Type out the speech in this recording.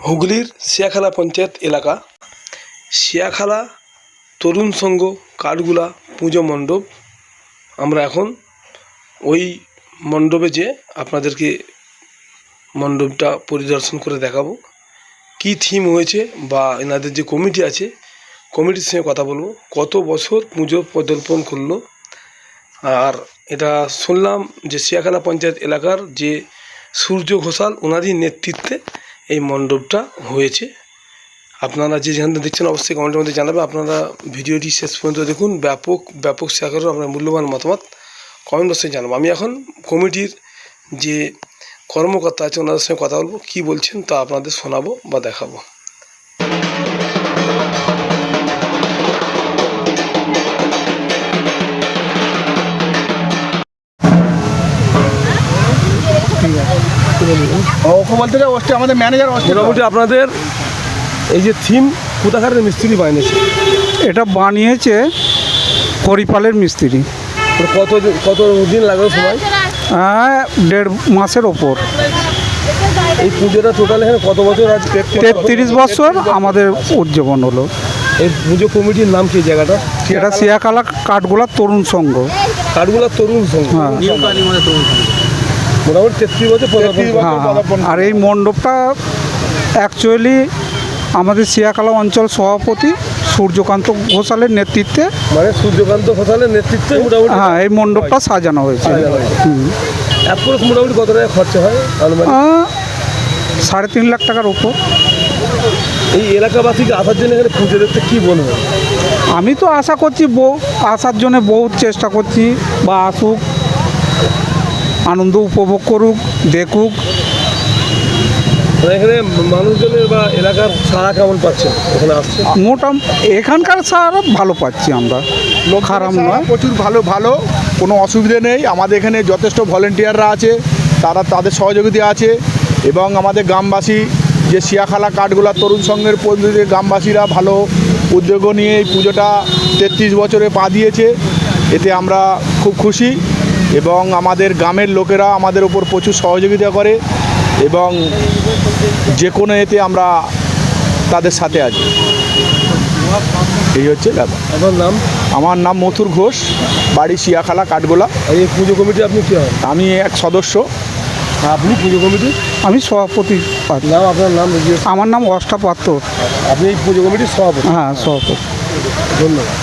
হুগলির শিয়াখালা পঞ্চায়েত এলাকা। শিয়াখালা তরুণ সংঘ কাঠগুলা পুজো মণ্ডপ। আমরা এখন ওই মণ্ডপে যে আপনাদেরকে মণ্ডপটা পরিদর্শন করে দেখাবো। কী থিম হয়েছে বা এনাদের যে কমিটি আছে কমিটির সঙ্গে কথা বলব। কত বছর পুজো পদার্পণ করল? আর এটা শুনলাম যে শিয়াখালা পঞ্চায়েত এলাকার যে সূর্য ঘোষাল ওনারই নেতৃত্বে এই মণ্ডপটা হয়েছে। আপনারা যে যেখান দেখছেন, অবশ্যই কমেন্টের মধ্যে জানাবে। আপনারা ভিডিওটি শেষ পর্যন্ত দেখুন। ব্যাপক ব্যাপক শেয়ার করুন আপনার মূল্যবান মতামত কমেন্ট বক্সে জানাব। আমি এখন কমিটির যে কর্মকর্তা আছে, ওনাদের সঙ্গে কথা বলব। কী বলছেন তা আপনাদের শোনাবো বা দেখাবো। ওকে বলতে যে ওস্টে আমাদের ম্যানেজার ওস্টে মোটামুটি আপনাদের এই যে থিম কোথাকার মিস্ত্রি বানিয়েছে? এটা বানিয়েছে করিপালের মিস্ত্রি। তো কত দিন- কত দিন লাগল সময়? হ্যাঁ, দেড় মাসের ওপর। এই পুজোটা টোটাল এখানে কত বছর আজ তেত্রিশ বছর আমাদের উদযাপন হলো। এই পুজো কমিটির নাম কি জায়গাটা এটা সিয়াকালা কাঠগোলা তরুণ সংঘ। কাঠগুলা তরুণ সংঘ। হ্যাঁ। মোটামুটি তেত্রিশ বছর পদার্পণ করে। হ্যাঁ আর এই মণ্ডপটা অ্যাকচুয়ালি আমাদের সিয়াকালা অঞ্চল সভাপতি সূর্যকান্ত ঘোষালের নেতৃত্বে মানে সূর্যকান্ত ঘোষালের নেতৃত্বে মোটামুটি হ্যাঁ এই মণ্ডপটা সাজানো হয়েছে। মোটামুটি কত টাকা খরচা হয় সাড়ে তিন লাখ টাকার উপর। এই এলাকাবাসীকে আসার জন্য এখানে পুজো দেখতে কী বলব? আমি তো আশা করছি বউ আসার জন্য বহুত চেষ্টা করছি বা আসুক। আনন্দ উপভোগ করুক দেখুক। মানে এখানে মানুষজনের বা এলাকার কেমন এখানে আসছে? মোটা এখানকার সার ভালো পাচ্ছি আমরা। খারাপ নয়। প্রচুর ভালো ভালো। কোনো অসুবিধে নেই। আমাদের এখানে যথেষ্ট ভলেন্টিয়াররা আছে। তারা তাদের সহযোগিতা আছে। এবং আমাদের গ্রামবাসী যে শিয়াখালা কাঠগোলা তরুণ সংঘের পদ্ধতিতে গ্রামবাসীরা ভালো উদ্যোগ নিয়ে এই পুজোটা তেত্রিশ বছরে পা দিয়েছে। এতে আমরা খুব খুশি। এবং আমাদের গ্রামের লোকেরা আমাদের ওপর প্রচুর সহযোগিতা করে এবং যে কোনো এতে আমরা তাদের সাথে আছি। এই হচ্ছে ব্যাপার। আপনার নাম? আমার নাম মথুর ঘোষ বাড়ি শিয়াখালা কাঠগোলা। এই পুজো কমিটি আপনি কী? হন আমি এক সদস্য। আপনি পুজো কমিটি? আমি সভাপতি নাম আপনার নাম আমার নাম অষ্টাপাত্র আপনি এই পুজো কমিটির সভাপতি। হ্যাঁ সভাপতি। ধন্যবাদ।